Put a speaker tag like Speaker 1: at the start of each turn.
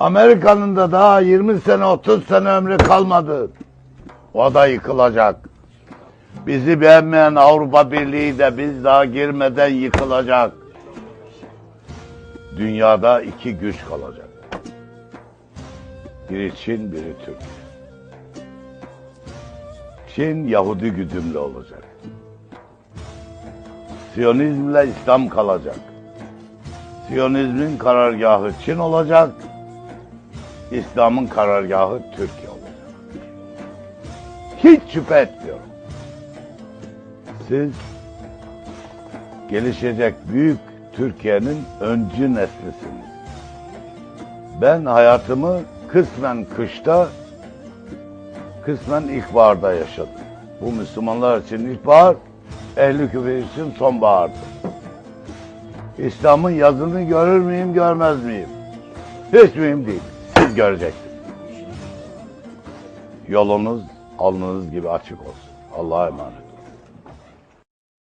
Speaker 1: Amerika'nın da daha 20 sene 30 sene ömrü kalmadı. O da yıkılacak. Bizi beğenmeyen Avrupa Birliği de biz daha girmeden yıkılacak. Dünyada iki güç kalacak. Biri Çin, biri Türkiye. Çin Yahudi güdümlü olacak. Siyonizmle İslam kalacak. Siyonizmin karargahı Çin olacak. İslam'ın karargahı Türkiye olacak. Hiç şüphe etmiyorum. Siz gelişecek büyük Türkiye'nin öncü neslisiniz. Ben hayatımı kısmen kışta, kısmen ilkbaharda yaşadım. Bu Müslümanlar için ilkbahar, ehli küfür için sonbahardır. İslam'ın yazını görür müyüm, görmez miyim? Hiç mühim değil. Siz göreceksiniz. Yolunuz alnınız gibi açık olsun. Allah'a emanet.